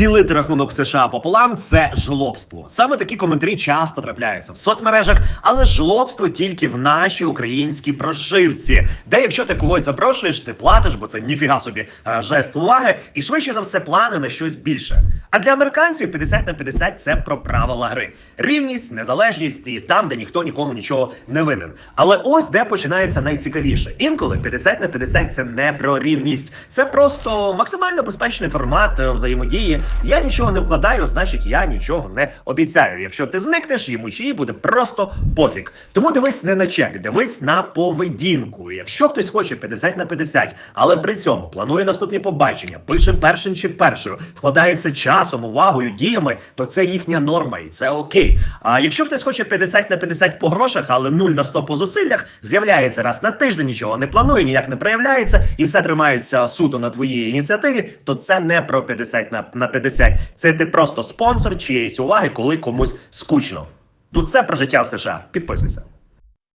Ділити рахунок США пополам це жлобство. Саме такі коментарі часто трапляються в соцмережах, але жлобство тільки в нашій українській прошивці, де якщо ти когось запрошуєш, ти платиш, бо це ніфіга собі е, жест уваги, і швидше за все плани на щось більше. А для американців 50 на 50 – це про правила гри, рівність, незалежність і там, де ніхто нікому нічого не винен. Але ось де починається найцікавіше. Інколи 50 на 50 – це не про рівність, це просто максимально безпечний формат е, взаємодії. Я нічого не вкладаю, значить я нічого не обіцяю. Якщо ти зникнеш, йому чи буде просто пофіг. Тому дивись не на чек, дивись на поведінку. Якщо хтось хоче 50 на 50, але при цьому планує наступні побачення, пише першим чи першою, вкладається часом, увагою, діями, то це їхня норма, і це окей. А якщо хтось хоче 50 на 50 по грошах, але 0 на 100 по зусиллях, з'являється раз на тиждень, нічого не планує, ніяк не проявляється, і все тримається суто на твоїй ініціативі, то це не про 50 на, на 50. Це ти просто спонсор чиєїсь уваги, коли комусь скучно. Тут все про життя в США. Підписуйся.